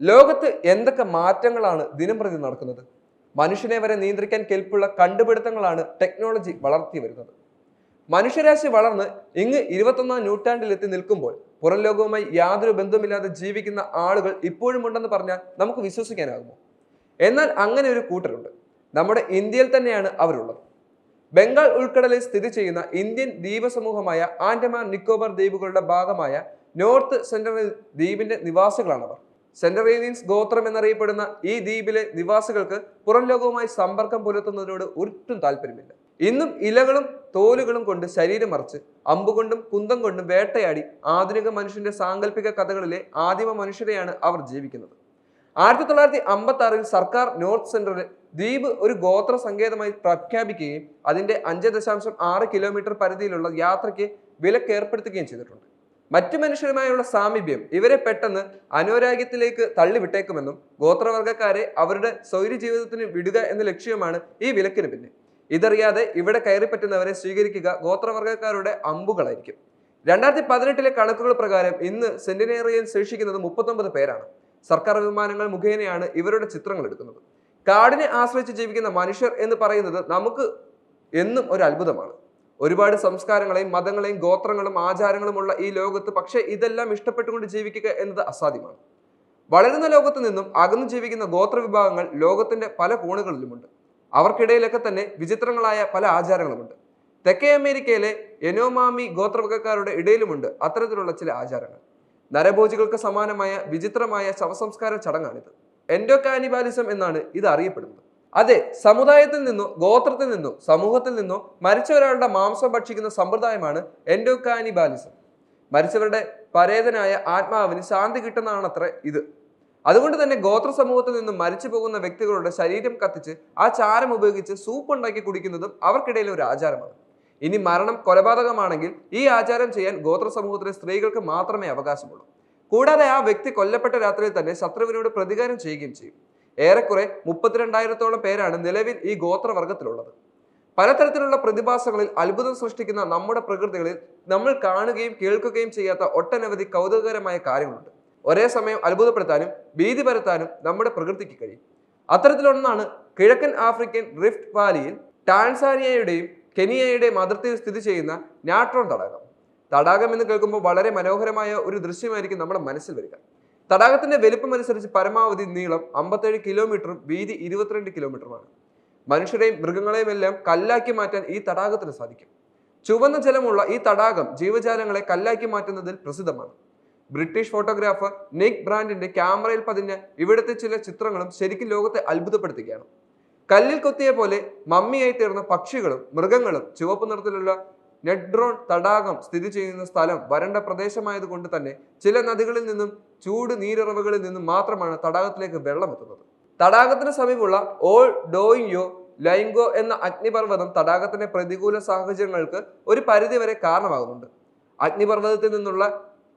ലോകത്ത് എന്തൊക്കെ മാറ്റങ്ങളാണ് ദിനം പ്രതി നടക്കുന്നത്? മനുഷ്യനെ വരെ നിയന്ത്രിക്കാൻ കെൽപ്പുള്ള കണ്ടുപിടുത്തങ്ങളാണ് ടെക്നോളജി വളർത്തി വരുന്നത്. മനുഷ്യരാശി വളർന്ന് ഇങ്ങ് ഇരുപത്തൊന്നാം നൂറ്റാണ്ടിലെത്തി നിൽക്കുമ്പോൾ പുറം ലോകവുമായി യാതൊരു ബന്ധവുമില്ലാതെ ജീവിക്കുന്ന ആളുകൾ ഇപ്പോഴും ഉണ്ടെന്ന് പറഞ്ഞാൽ നമുക്ക് വിശ്വസിക്കാനാകുമോ? എന്നാൽ അങ്ങനെ ഒരു കൂട്ടരുണ്ട്. നമ്മുടെ ഇന്ത്യയിൽ തന്നെയാണ് അവരുള്ളത്. ബംഗാൾ ഉൾക്കടലിൽ സ്ഥിതി ചെയ്യുന്ന ഇന്ത്യൻ ദ്വീപ സമൂഹമായ ആൻഡമാൻ നിക്കോബാർ ദ്വീപുകളുടെ ഭാഗമായ നോർത്ത് സെൻട്രൽ ദ്വീപിന്റെ നിവാസികളാണവർ. സെൻട്രേലിയൻസ് ഗോത്രം എന്നറിയപ്പെടുന്ന ഈ ദ്വീപിലെ നിവാസികൾക്ക് പുറം ലോകവുമായി സമ്പർക്കം പുലർത്തുന്നതിനോട് ഒട്ടും താല്പര്യമില്ല. ഇന്നും ഇലകളും തോലുകളും കൊണ്ട് ശരീരം മറച്ച് അമ്പുകൊണ്ടും കുന്തം കൊണ്ടും വേട്ടയാടി ആധുനിക മനുഷ്യന്റെ സാങ്കല്പിക കഥകളിലെ ആദിമ മനുഷ്യരെയാണ് അവർ ജീവിക്കുന്നത്. ആയിരത്തി തൊള്ളായിരത്തി അമ്പത്തി ആറിൽ സർക്കാർ നോർത്ത് സെൻട്രലിൽ ദ്വീപ് ഒരു ഗോത്ര സങ്കേതമായി പ്രഖ്യാപിക്കുകയും അതിന്റെ അഞ്ച് ദശാംശം ആറ് കിലോമീറ്റർ പരിധിയിലുള്ള യാത്രയ്ക്ക് വിലക്കേർപ്പെടുത്തുകയും ചെയ്തിട്ടുണ്ട്. മറ്റു മനുഷ്യരുമായുള്ള സാമീപ്യം ഇവരെ പെട്ടെന്ന് അനാരോഗ്യത്തിലേക്ക് തള്ളിവിട്ടേക്കുമെന്നും ഗോത്രവർഗക്കാരെ അവരുടെ സ്വൈര്യ ജീവിതത്തിന് വിടുക എന്ന ലക്ഷ്യമാണ് ഈ വിലക്കിന് പിന്നിൽ. ഇതറിയാതെ ഇവിടെ കയറിപ്പറ്റുന്നവരെ സ്വീകരിക്കുക ഗോത്രവർഗക്കാരുടെ അമ്പുകളായിരിക്കും. രണ്ടായിരത്തി പതിനെട്ടിലെ കണക്കുകൾ പ്രകാരം ഇന്ന് സെന്റിനേറിയൻ ശേഷിക്കുന്നത് മുപ്പത്തൊമ്പത് പേരാണ്. സർക്കാർ വിമാനങ്ങൾ മുഖേനയാണ് ഇവരുടെ ചിത്രങ്ങൾ എടുക്കുന്നത്. കാടിനെ ആശ്രയിച്ച് ജീവിക്കുന്ന മനുഷ്യർ എന്ന് പറയുന്നത് നമുക്ക് എന്നും ഒരു അത്ഭുതമാണ്. ഒരുപാട് സംസ്കാരങ്ങളെയും മതങ്ങളെയും ഗോത്രങ്ങളും ആചാരങ്ങളുമുള്ള ഈ ലോകത്ത് പക്ഷേ ഇതെല്ലാം ഇഷ്ടപ്പെട്ടുകൊണ്ട് ജീവിക്കുക എന്നത് അസാധ്യമാണ്. വളരുന്ന ലോകത്ത് നിന്നും അകന്നു ജീവിക്കുന്ന ഗോത്ര വിഭാഗങ്ങൾ ലോകത്തിന്റെ പല കോണുകളിലുമുണ്ട്. അവർക്കിടയിലൊക്കെ തന്നെ വിചിത്രങ്ങളായ പല ആചാരങ്ങളുമുണ്ട്. തെക്കേ അമേരിക്കയിലെ എനോമാമി ഗോത്രവർഗക്കാരുടെ ഇടയിലുമുണ്ട് അത്തരത്തിലുള്ള ചില ആചാരങ്ങൾ. നരഭോജികൾക്ക് സമാനമായ വിചിത്രമായ ശവസംസ്കാര ചടങ്ങാണിത്. എൻഡോ എന്നാണ് ഇത് അറിയപ്പെടുന്നത്. അതെ സമുദായത്തിൽ നിന്നോ ഗോത്രത്തിൽ നിന്നോ സമൂഹത്തിൽ നിന്നോ മരിച്ച ഒരാളുടെ മാംസം ഭക്ഷിക്കുന്ന സമ്പ്രദായമാണ് എൻഡോകാനിബാലിസം. മരിച്ചവരുടെ പരേതനായ ആത്മാവിന് ശാന്തി കിട്ടുന്നതാണത്രേ ഇത്. അതുകൊണ്ട് തന്നെ ഗോത്ര സമൂഹത്തിൽ നിന്നും മരിച്ചു പോകുന്ന വ്യക്തികളുടെ ശരീരം കത്തിച്ച് ആ ചാരം ഉപയോഗിച്ച് സൂപ്പ് ഉണ്ടാക്കി കുടിക്കുന്നതും അവർക്കിടയിൽ ഒരു ആചാരമാണ്. ഇനി മരണം കൊലപാതകമാണെങ്കിൽ ഈ ആചാരം ചെയ്യാൻ ഗോത്ര സമൂഹത്തിലെ സ്ത്രീകൾക്ക് മാത്രമേ അവകാശമുള്ളൂ. കൂടാതെ ആ വ്യക്തി കൊല്ലപ്പെട്ട രാത്രിയിൽ തന്നെ ശത്രുവിനോട് പ്രതികാരം ചെയ്യുകയും ചെയ്യും. ഏറെക്കുറെ മുപ്പത്തിരണ്ടായിരത്തോളം പേരാണ് നിലവിൽ ഈ ഗോത്രവർഗത്തിലുള്ളത്. പലതരത്തിലുള്ള പ്രതിഭാസങ്ങളിൽ അത്ഭുതം സൃഷ്ടിക്കുന്ന നമ്മുടെ പ്രകൃതികളിൽ നമ്മൾ കാണുകയും കേൾക്കുകയും ചെയ്യാത്ത ഒട്ടനവധി കൗതുകകരമായ കാര്യങ്ങളുണ്ട്. ഒരേ സമയം അത്ഭുതപ്പെടുത്താനും ഭീതി പരത്താനും നമ്മുടെ പ്രകൃതിക്ക് കഴിയും. അത്തരത്തിലൊന്നാണ് കിഴക്കൻ ആഫ്രിക്കൻ റിഫ്റ്റ് വാലിയിൽ ടാൻസാനിയയുടെയും കെനിയയുടെയും അതിർത്തിയിൽ സ്ഥിതി ചെയ്യുന്ന നാട്രോൺ തടാകം. തടാകം എന്ന് കേൾക്കുമ്പോൾ വളരെ മനോഹരമായ ഒരു ദൃശ്യമായിരിക്കും നമ്മുടെ മനസ്സിൽ വരിക. തടാകത്തിന്റെ അനുസരിച്ച് പരമാവധി നീളം അമ്പത്തേഴ് കിലോമീറ്ററും വീതി ഇരുപത്തിരണ്ട് കിലോമീറ്ററുമാണ്. മനുഷ്യരെയും മൃഗങ്ങളെയും എല്ലാം കല്ലാക്കി മാറ്റാൻ ഈ തടാകത്തിന് സാധിക്കും. ചുവന്ന ജലമുള്ള ഈ തടാകം ജീവജാലങ്ങളെ കല്ലാക്കി മാറ്റുന്നതിൽ പ്രസിദ്ധമാണ്. ബ്രിട്ടീഷ് ഫോട്ടോഗ്രാഫർ നിക് ബ്രാൻഡിന്റെ ക്യാമറയിൽ പതിഞ്ഞ ഇവിടുത്തെ ചില ചിത്രങ്ങളും ശരിക്കും ലോകത്തെ അത്ഭുതപ്പെടുത്തുകയാണ്. കല്ലിൽ കൊത്തിയ പോലെ മമ്മിയായി തീർന്ന പക്ഷികളും മൃഗങ്ങളും ചുവപ്പ് നിറത്തിലുള്ള നെഡ്രോൺ തടാകം സ്ഥിതി ചെയ്യുന്ന സ്ഥലം വരണ്ട പ്രദേശമായതുകൊണ്ട് തന്നെ ചില നദികളിൽ നിന്നും ചൂട് നീരിറവുകളിൽ നിന്നും മാത്രമാണ് തടാകത്തിലേക്ക് വെള്ളം എത്തുന്നത്. തടാകത്തിന് സമീപമുള്ള ഓൾ ഡോയിയോ ലൈംഗോ എന്ന അഗ്നിപർവതം തടാകത്തിന്റെ പ്രതികൂല സാഹചര്യങ്ങൾക്ക് ഒരു പരിധിവരെ കാരണമാകുന്നുണ്ട്. അഗ്നിപർവതത്തിൽ നിന്നുള്ള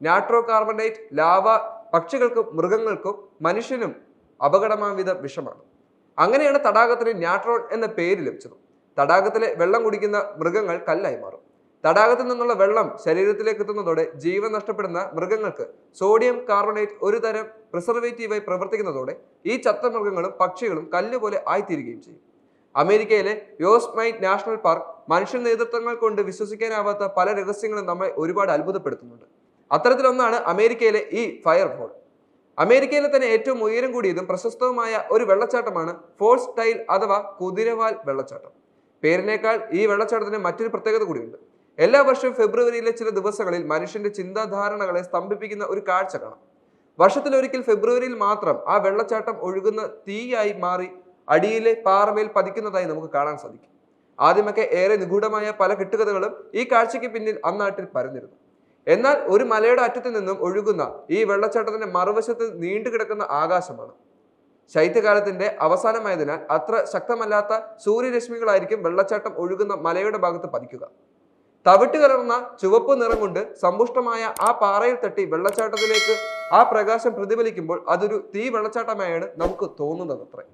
നാട്രോ കാർബണേറ്റ് ലാവ പക്ഷികൾക്കും മൃഗങ്ങൾക്കും മനുഷ്യനും അപകടമാവിധ വിഷമാണ്. അങ്ങനെയാണ് തടാകത്തിന് നാട്രോൺ എന്ന പേര് ലഭിച്ചത്. തടാകത്തിലെ വെള്ളം കുടിക്കുന്ന മൃഗങ്ങൾ കല്ലായി മാറും. തടാകത്തിൽ നിന്നുള്ള വെള്ളം ശരീരത്തിലേക്ക് എത്തുന്നതോടെ ജീവൻ നഷ്ടപ്പെടുന്ന മൃഗങ്ങൾക്ക് സോഡിയം കാർബണേറ്റ് ഒരു തരം പ്രിസർവേറ്റീവായി പ്രവർത്തിക്കുന്നതോടെ ഈ ചത്ത മൃഗങ്ങളും പക്ഷികളും കല്ലുപോലെ ആയിത്തീരുകയും ചെയ്യും. അമേരിക്കയിലെ യോസ്മൈറ്റ് നാഷണൽ പാർക്ക് മനുഷ്യ നേതൃത്വങ്ങൾ കൊണ്ട് വിശ്വസിക്കാനാവാത്ത പല രഹസ്യങ്ങളും നമ്മെ ഒരുപാട് അത്ഭുതപ്പെടുത്തുന്നുണ്ട്. അത്തരത്തിലൊന്നാണ് അമേരിക്കയിലെ ഈ ഫയർഫോൾ. അമേരിക്കയിലെ തന്നെ ഏറ്റവും ഉയരം കൂടിയതും പ്രശസ്തവുമായ ഒരു വെള്ളച്ചാട്ടമാണ് ഫോൾസ് ടൈൽ അഥവാ കുതിരവാൽ വെള്ളച്ചാട്ടം. പേരിനേക്കാൾ ഈ വെള്ളച്ചാട്ടത്തിന് മറ്റൊരു പ്രത്യേകത കൂടിയുണ്ട്. എല്ലാ വർഷവും ഫെബ്രുവരിയിലെ ചില ദിവസങ്ങളിൽ മനുഷ്യന്റെ ചിന്താധാരണകളെ സ്തംഭിപ്പിക്കുന്ന ഒരു കാഴ്ച കാണാം. വർഷത്തിലൊരിക്കൽ ഫെബ്രുവരിയിൽ മാത്രം ആ വെള്ളച്ചാട്ടം ഒഴുകുന്ന തീയായി മാറി അടിയിലെ പാറമേൽ പതിക്കുന്നതായി നമുക്ക് കാണാൻ സാധിക്കും. ആദ്യമൊക്കെ ഏറെ നിഗൂഢമായ പല കെട്ടുകഥകളും ഈ കാഴ്ചയ്ക്ക് പിന്നിൽ അന്നാട്ടിൽ പരന്നിരുന്നു. എന്നാൽ ഒരു മലയുടെ അറ്റത്തു നിന്നും ഒഴുകുന്ന ഈ വെള്ളച്ചാട്ടത്തിന്റെ മറുവശത്ത് നീണ്ടുകിടക്കുന്ന ആകാശമാണ്. ശൈത്യകാലത്തിന്റെ അവസാനമായതിനാൽ അത്ര ശക്തമല്ലാത്ത സൂര്യരശ്മികളായിരിക്കും വെള്ളച്ചാട്ടം ഒഴുകുന്ന മലയുടെ ഭാഗത്ത് പതിക്കുക. തവിട്ട് കലർന്ന ചുവപ്പ് നിറം കൊണ്ട് സമ്പുഷ്ടമായ ആ പാറയിൽ തട്ടി വെള്ളച്ചാട്ടത്തിലേക്ക് ആ പ്രകാശം പ്രതിഫലിക്കുമ്പോൾ അതൊരു തീ വെള്ളച്ചാട്ടമായാണ് നമുക്ക് തോന്നുന്നത് അത്രേ.